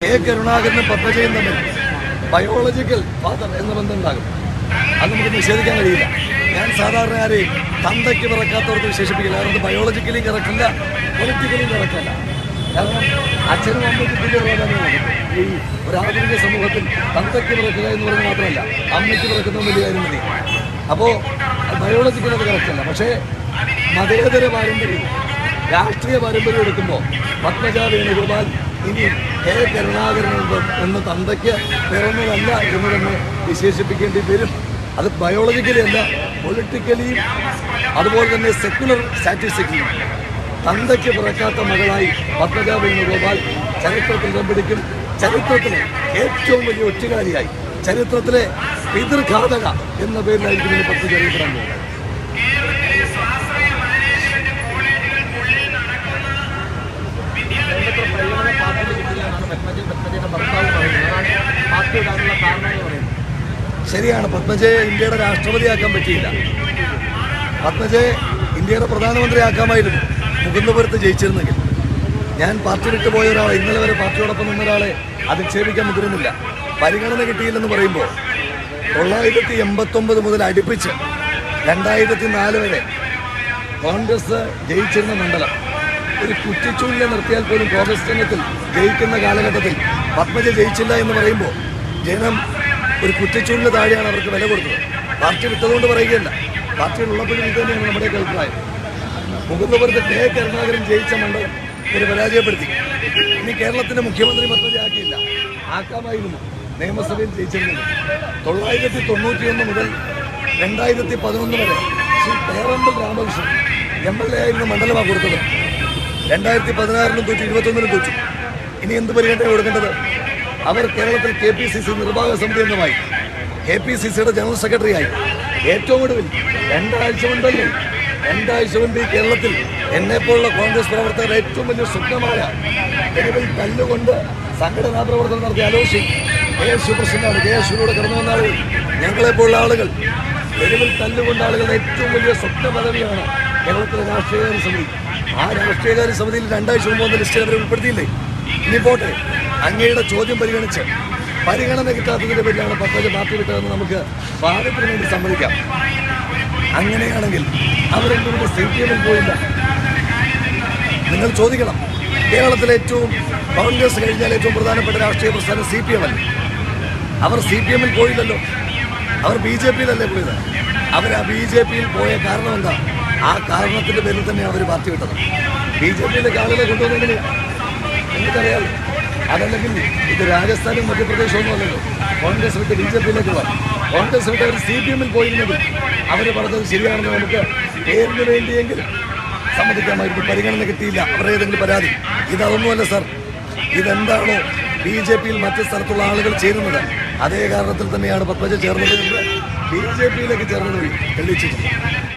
K കരുണാകരനും പത്മജയും തമ്മിൽ biological father എന്ന ബന്ധം ഉണ്ടാകും അത് നമുക്ക് നിഷേധിക്കാൻ കഴിയില്ല. ഞാൻ സാധാരണ ആരെയും തന്തയ്ക്ക് പിറക്കാത്തവർക്ക് വിശേഷിപ്പിക്കില്ല. കാരണം ബയോളജിക്കലി ബയോളജിക്കലിയും പൊളിറ്റിക്കലി കറക്റ്റല്ല കാരണം അച്ഛനും അമ്മയ്ക്ക് തുല്യമാണ് ഈ ഒരു ആധുനിക സമൂഹത്തിൽ തന്തയ്ക്ക് പിറക്കുക എന്ന് പറയുന്നത് മാത്രമല്ല അമ്മയ്ക്ക് പിറക്കുന്ന വലിയ കാര്യം മതി അപ്പോൾ ബയോളജിക്കൽ അത് പക്ഷേ മതേതര പാരമ്പര്യം രാഷ്ട്രീയ പാരമ്പര്യം എടുക്കുമ്പോൾ പത്മജ വേണുഗോപാൽ ഇനി എ കരുണാകരൻ എന്ന- തന്തയ്ക്ക് പിറന്നതല്ല എന്ന് തന്നെ വിശേഷിപ്പിക്കേണ്ടി വരും. അത് ബയോളജിക്കലി അല്ല പൊളിറ്റിക്കലിയും അതുപോലെ തന്നെ സെക്യുലർ സ്റ്റാറ്റിസ്റ്റിക്കലിയും തന്തയ്ക്ക് പിറക്കാത്ത മകളായി പത്മജ വേണുഗോപാൽ ചരിത്രത്തിൽ ഇടം പിടിക്കും. ചരിത്രത്തിലെ ഏറ്റവും വലിയ ഒറ്റുകാരിയായി ചരിത്രത്തിലെ പിതൃഘാതക എന്ന പേരിലായിരിക്കും പത്മജ അറിയപ്പെടാൻ പോകുന്നത് വേണ്ടത്ര പരിഗണന പാർട്ടിയിൽ കിട്ടില്ല എന്നാണ് പത്മജി പത്മജിയുടെ ഭർത്താവ് പറയുന്നത് അതാണ് പാർട്ടി ഇടാനുള്ള കാരണം എന്ന് പറയുന്നത് ശരിയാണ്. പത്മജയെ ഇന്ത്യയുടെ രാഷ്ട്രപതിയാക്കാൻ പറ്റിയില്ല. പത്മജയെ ഇന്ത്യയുടെ പ്രധാനമന്ത്രിയാക്കാമായിരുന്നു. മുകുന്ദപുരത്ത് ജയിച്ചിരുന്നെങ്കിൽ. ഞാൻ പാർട്ടി വിട്ടു പോയ ഒരാളെ. ഇന്നലെ വരെ പാർട്ടിയോടൊപ്പം നിന്ന ഒരാളെ അധിക്ഷേപിക്കാൻ മുതിരുന്നില്ല. പരിഗണന കിട്ടിയില്ലെന്ന് പറയുമ്പോൾ തൊള്ളായിരത്തി എൺപത്തൊമ്പത് മുതൽ അടുപ്പിച്ച് രണ്ടായിരത്തി നാല് വരെ കോൺഗ്രസ് ജയിച്ചിരുന്ന മണ്ഡലം. ഒരു കുറ്റിച്ചൂലിനെ നിർത്തിയാൽ പോലും കോൺഗ്രസ് ചിഹ്നത്തിൽ ജയിക്കുന്ന കാലഘട്ടത്തിൽ പത്മജ ജയിച്ചില്ല എന്ന് പറയുമ്പോൾ ജനം ഒരു കുറ്റച്ചൂടിന് താഴെയാണ് അവർക്ക് വില കൊടുത്തത്. പാർട്ടി വിട്ടതുകൊണ്ട് പറയുകയല്ല. പാർട്ടിയിൽ ഉള്ളപ്പോഴും തന്നെയാണ് നമ്മുടെയൊക്കെ അഭിപ്രായം. മുകുന്ദപുരത്ത് കെ കരുണാകരൻ ജയിച്ച മണ്ഡലം ഇവരെ പരാജയപ്പെടുത്തി. ഇനി കേരളത്തിന്റെ മുഖ്യമന്ത്രി പദ്ധതി ആക്കിയില്ല. ആക്കാമായിരുന്നു. നിയമസഭയിൽ ജയിച്ചിരുന്നത്. തൊള്ളായിരത്തി തൊണ്ണൂറ്റിയൊന്ന് മുതൽ രണ്ടായിരത്തി പതിനൊന്ന് വരെ Shri Perambal Ramakrishnan M L A ആയിരുന്ന മണ്ഡലമാണ് കൊടുത്തത്. രണ്ടായിരത്തി പതിനാറിനും തോറ്റു ഇരുപത്തൊന്നിനും തോറ്റു. ഇനി എന്ത് പരിഗണന കൊടുക്കേണ്ടത്? അവർ കേരളത്തിൽ കെ പി സി സി നിർവാഹക സമിതി അംഗമായി. കെ പി സി സിയുടെ ജനറൽ സെക്രട്ടറി ആയി ഏറ്റവും ഒടുവിൽ രണ്ടാഴ്ച മുൻപല്ലേ? രണ്ടാഴ്ച മുൻപ് ഈ കേരളത്തിൽ എന്നെപ്പോലുള്ള കോൺഗ്രസ് പ്രവർത്തകർ ഏറ്റവും വലിയ സ്വപ്നമായ നിലവിൽ തല്ലുകൊണ്ട് സംഘടനാ പ്രവർത്തനം നടത്തിയ ആലോചി കെ എസ് സുപ്രസിഡന്റാണ് കെ എസ് ശിവരോട് കടന്നു വന്ന ആളുകൾ ഞങ്ങളെപ്പോലുള്ള ആളുകൾ നിലവിൽ തല്ലുകൊണ്ട ആളുകളുടെ ഏറ്റവും വലിയ സ്വപ്ന പദവിയാണ് കേരളത്തിലെ രാഷ്ട്രീയകാര്യ സമിതി. ആ രാഷ്ട്രീയകാര്യ സമിതിയിൽ രണ്ടാഴ്ച മുമ്പ് വന്ന ലിസ്റ്റിൽ അവരെ ഉൾപ്പെടുത്തിയില്ലേ? ഇനി പോട്ടെ. അങ്ങയുടെ ചോദ്യം പരിഗണിച്ച് പരിഗണന കിട്ടാത്തതിന്റെ പേരിലാണ് പത്മജ പാർട്ടി വിട്ടതെന്ന് നമുക്ക് വാദത്തിന് വേണ്ടി സമ്മതിക്കാം. അങ്ങനെയാണെങ്കിൽ അവരെന്തുകൊണ്ട് സി പി എമ്മിൽ പോയില്ല? നിങ്ങൾ ചോദിക്കണം. കേരളത്തിലെ ഏറ്റവും കോൺഗ്രസ് കഴിഞ്ഞാൽ ഏറ്റവും പ്രധാനപ്പെട്ട രാഷ്ട്രീയ പ്രസ്ഥാനം സി പി എം അല്ലേ? അവർ സി പി എമ്മിൽ പോയില്ലല്ലോ. അവർ ബി ജെ പിയിലല്ലേ പോയത്? അവർ ആ ബി ജെ പിയിൽ പോയ കാരണം എന്താ? ആ കാരണത്തിന്റെ പേരിൽ തന്നെ അവർ പാർട്ടി വിട്ടത്. ബി ജെ പിയിലേക്ക് ആളുകളെ കൊണ്ടുവന്നെങ്കിൽ എനിക്കറിയാം അതല്ലെങ്കിൽ ഇത് രാജസ്ഥാനും മധ്യപ്രദേശും ഒന്നും അല്ലല്ലോ കോൺഗ്രസ് വിട്ട് ബി ജെ പിയിലേക്ക് പോകാം കോൺഗ്രസ് വിട്ട് അവർ സി പി എമ്മിൽ പോയിരുന്നെങ്കിൽ അവർ പറഞ്ഞത് ശരിയാണെന്ന് നമുക്ക് പേരിന് വേണ്ടിയെങ്കിലും സമ്മതിക്കാമായിരുന്നു. പരിഗണന കിട്ടിയില്ല. അവരുടെ ഏതെങ്കിലും പരാതി. ഇതൊന്നുമല്ല സാർ. ഇതെന്താണോ ബി ജെ പിയിൽ മറ്റു സ്ഥലത്തുള്ള ആളുകൾ ചേരുന്നത്? അതേ കാരണത്തിൽ തന്നെയാണ് പത്മജ ചേർന്നത് ബി ജെ പിയിലേക്ക് ചേർന്നത് തെളിയിച്ചിട്ടുണ്ട്.